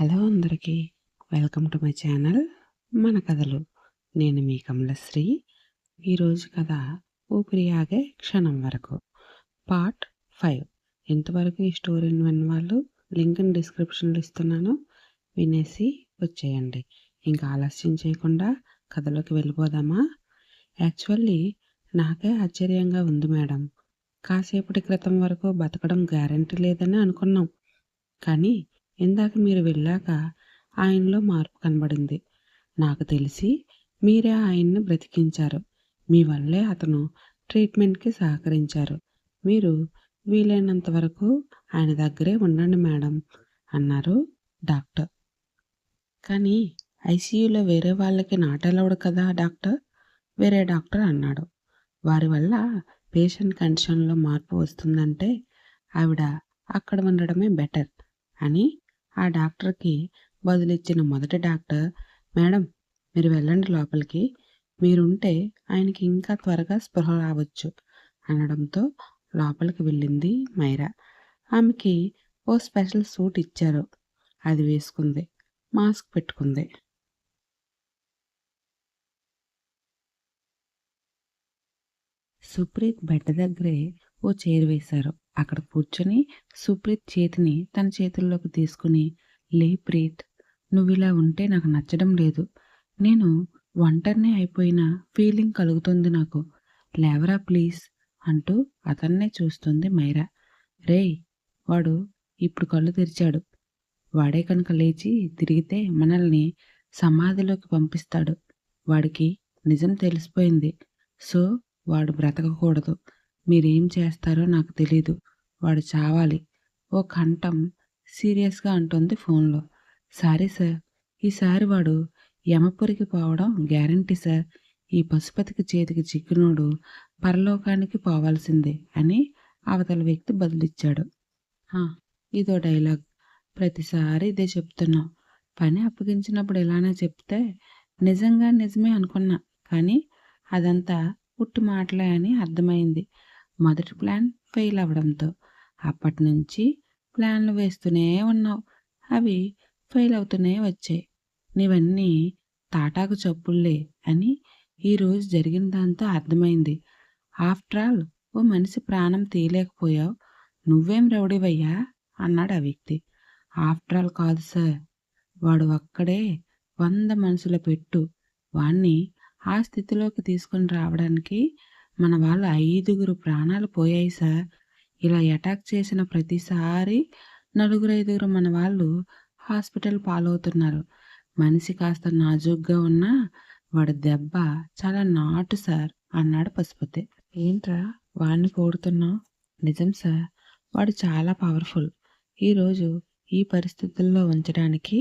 Hello అందరికీ welcome to my channel మన కథలు. నేను మీ కమలశ్రీ. ఈరోజు కథ ఊపిరి ఆగే క్షణం వరకు. Part five. ఎంతవరకు ఈ స్టోరీని విన్న వాళ్ళు లింక్ని డిస్క్రిప్షన్లో ఇస్తున్నాను వినేసి వచ్చేయండి. ఇంకా ఆలస్యం చేయకుండా కథలోకి వెళ్ళిపోదామా? యాక్చువల్లీ నాకే ఆశ్చర్యంగా ఉంది మేడం. కాసేపటి క్రితం వరకు బతకడం గ్యారంటీ లేదని అనుకున్నాం. కానీ ఇందాక మీరు వెళ్ళాక ఆయనలో మార్పు కనబడింది. నాకు తెలిసి మీరే ఆయన్ని బ్రతికించారు. మీ వల్లే అతను ట్రీట్మెంట్కి సహకరించారు. మీరు వీలైనంత వరకు ఆయన దగ్గరే ఉండండి మేడం అన్నారు డాక్టర్. కానీ ఐసీయూలో వేరే వాళ్ళకి నాట్ అలౌడ్ కదా డాక్టర్? వేరే డాక్టర్ అన్నాడు. వారి వల్ల పేషెంట్ కండిషన్లో మార్పు వస్తుందంటే ఆవిడ అక్కడ ఉండడమే బెటర్ అని ఆ డాక్టర్కి బదులిచ్చిన మొదటి డాక్టర్ మేడం మీరు వెళ్ళండి లోపలికి. మీరుంటే ఆయనకి ఇంకా త్వరగా స్పృహ రావచ్చు అనడంతో లోపలికి వెళ్ళింది మైరా. ఆమెకి ఓ స్పెషల్ సూట్ ఇచ్చారు. అది వేసుకుంది. మాస్క్ పెట్టుకుంది. సుప్రీత్ బెడ్ దగ్గరే ఓ చైర్ వేశారు. అక్కడ కూర్చొని సుప్రీత్ చేతిని తన చేతుల్లోకి తీసుకుని లే ప్రీత్ నువ్వు ఇలా ఉంటే నాకు నచ్చడం లేదు. నేను ఒంటరినే అయిపోయిన ఫీలింగ్ కలుగుతుంది నాకు. లేవరా ప్లీజ్ అంటూ అతన్నే చూస్తుంది మైరా. రేయ్ వాడు ఇప్పుడు కళ్ళు తెరిచాడు. వాడే కనుక లేచి తిరిగితే మనల్ని సమాధిలోకి పంపిస్తాడు. వాడికి నిజం తెలిసిపోయింది. సో వాడు బ్రతకకూడదు. మీరేం చేస్తారో నాకు తెలీదు. వాడు చావాలి. ఓ కంఠం సీరియస్గా అంటుంది ఫోన్లో. Sorry sir. ఈసారి వాడు యమపురికి పోవడం గ్యారంటీ సార్. ఈ పశుపతికి చేతికి చిక్కునోడు పరలోకానికి పోవాల్సిందే అని అవతల వ్యక్తి బదులిచ్చాడు. ఇదో డైలాగ్. ప్రతిసారి ఇదే చెప్తున్నాం. పని అప్పగించినప్పుడు ఇలానే చెప్తే నిజంగా నిజమే అనుకున్నా కానీ అదంతా పుట్టి మాటలే అని అర్థమైంది. మొదటి ప్లాన్ ఫెయిల్ అవ్వడంతో అప్పటి నుంచి ప్లాన్లు వేస్తూనే ఉన్నావు. అవి ఫెయిల్ అవుతూనే వచ్చాయి. నీవన్నీ తాటాకు చప్పుళ్ళే అని ఈరోజు జరిగిన దాంతో అర్థమైంది. ఆఫ్టర్ ఆల్ ఓ మనిషి ప్రాణం తీయలేకపోయావు. నువ్వేం రౌడీవయ్యా? అన్నాడు ఆ వ్యక్తి. ఆఫ్టర్ ఆల్ కాదు సార్. వాడు ఒక్కడే వంద మనసుల పెట్టు. వాణ్ణి ఆ స్థితిలోకి తీసుకొని రావడానికి మన వాళ్ళ ఐదుగురు ప్రాణాలు పోయాయి సార్. ఇలా అటాక్ చేసిన ప్రతిసారి నలుగురు ఐదుగురు మన వాళ్ళు హాస్పిటల్ పాలవుతున్నారు. మనిషి కాస్త నాజుగ్గా ఉన్నా వాడి దెబ్బ చాలా నాటు సార్ అన్నాడు పశుపతి ఏంట్రా వాడిని కోడుతున్నావు నిజం సార్ వాడు చాలా పవర్ఫుల్. ఈరోజు ఈ పరిస్థితుల్లో ఉంచడానికి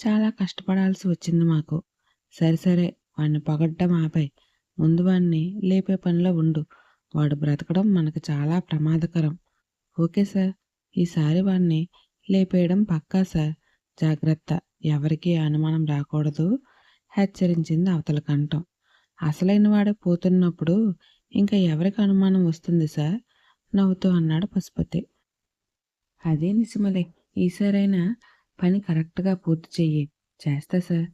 చాలా కష్టపడాల్సి వచ్చింది మాకు. సరే సరే వాడిని పొగడ్డం ఆపాయి. ముందు వాడిని లేపే పనిలో ఉండు. వాడు బ్రతకడం మనకు చాలా ప్రమాదకరం. Okay sir. ఈసారి వాడిని లేపేయడం పక్కా సార్. జాగ్రత్త. ఎవరికి అనుమానం రాకూడదు. హెచ్చరించింది అవతల కంఠం. అసలైన వాడే పోతున్నప్పుడు ఇంకా ఎవరికి అనుమానం వస్తుంది సార్? నవ్వుతూ అన్నాడు పశుపతి. అదే నిజమలే. ఈసారైనా పని కరెక్ట్గా పూర్తి చెయ్యి. చేస్తా సార్.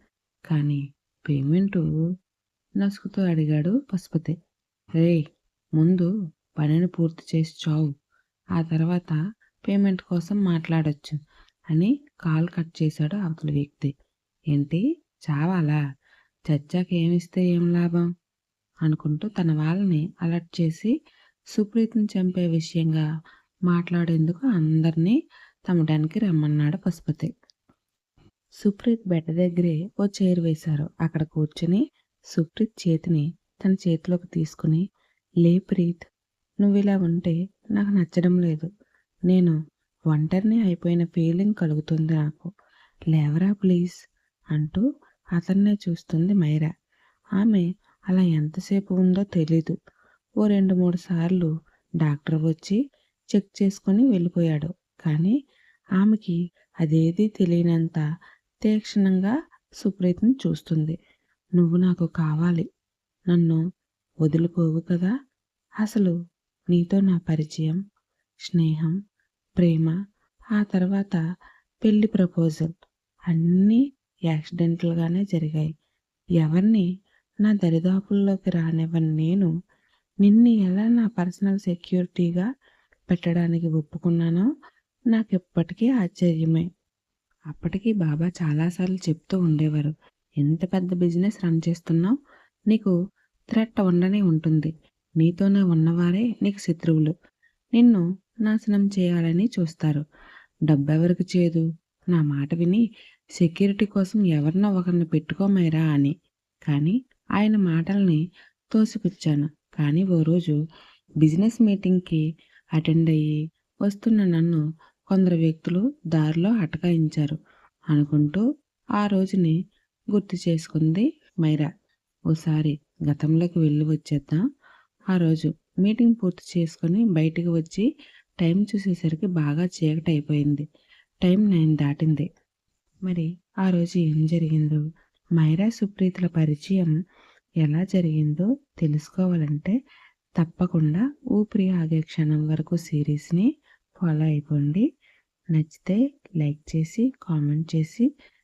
కానీ పేమెంటు నసుకుతూ అడిగాడు పశుపతి. రే ముందు పనిని పూర్తి చేసి చావు. ఆ తర్వాత పేమెంట్ కోసం మాట్లాడొచ్చు అని కాల్ కట్ చేశాడు అవతల వ్యక్తి. ఏంటి? చావాలా? చచ్చాక ఏమిస్తే ఏం లాభం? అనుకుంటూ తన వాళ్ళని అలర్ట్ చేసి సుప్రీత్ని చంపే విషయంగా మాట్లాడేందుకు అందరినీ తమడానికి రమ్మన్నాడు పశుపతి. సుప్రీత్ బెడ్ దగ్గరే ఓ చైర్ వేశారు. అక్కడ కూర్చుని సుప్రీత్ చేతిని తన చేతిలోకి తీసుకుని లే ప్రీత్ నువ్వు ఇలా ఉంటే నాకు నచ్చడం లేదు. నేను ఒంటరిని అయిపోయిన ఫీలింగ్ కలుగుతుంది నాకు. లేవరా ప్లీజ్ అంటూ అతన్నే చూస్తుంది మైరా. ఆమె అలా ఎంతసేపు ఉందో తెలీదు. ఓ రెండు మూడు సార్లు డాక్టర్ వచ్చి చెక్ చేసుకొని వెళ్ళిపోయాడు. కానీ ఆమెకి అదేదీ తెలియనంత తీక్షణంగా సుప్రీత్ని చూస్తుంది. నువ్వు నాకు కావాలి. నన్ను వదిలిపోవు కదా? అసలు నీతో నా పరిచయం స్నేహం ప్రేమ ఆ తర్వాత పెళ్ళి ప్రపోజల్ అన్నీ యాక్సిడెంటల్గానే జరిగాయి. ఎవరిని నా దరిదాపుల్లోకి రానివ్వని నేను నిన్ను ఎలా నా పర్సనల్ సెక్యూరిటీగా పెట్టడానికి ఒప్పుకున్నానో నాకు ఎప్పటికీ ఆశ్చర్యమే. అప్పటికి బాబా చాలాసార్లు చెప్తూ ఉండేవారు. ఎంత పెద్ద బిజినెస్ రన్ చేస్తున్నావు? నీకు థ్రెట్ ఉండనే ఉంటుంది. నీతోనే ఉన్నవారే నీకు శత్రువులు. నిన్ను నాశనం చేయాలని చూస్తారు. డబ్బెవరికి చేదు? నా మాట విని సెక్యూరిటీ కోసం ఎవరినో ఒకరిని పెట్టుకోమైరా అని. కానీ ఆయన మాటల్ని తోసిపుచ్చాను. కానీ ఓ రోజు బిజినెస్ మీటింగ్కి అటెండ్ అయ్యి వస్తున్న నన్ను కొందరు వ్యక్తులు దారిలో అటకాయించారు అనుకుంటూ ఆ రోజుని గుర్తు చేసుకుంది మైరా. ఓసారి గతంలోకి వెళ్ళి వచ్చేద్దాం. ఆ రోజు మీటింగ్ పూర్తి చేసుకొని బయటికి వచ్చి టైం చూసేసరికి బాగా చీకటి అయిపోయింది. టైం నైన్ దాటింది. మరి ఆ రోజు ఏం జరిగిందో? మైరా సుప్రీతుల పరిచయం ఎలా జరిగిందో తెలుసుకోవాలంటే తప్పకుండా ఊపిరి ఆగే క్షణం వరకు సిరీస్ని ఫాలో అయిపోండి. నచ్చితే లైక్ చేసి కామెంట్ చేసి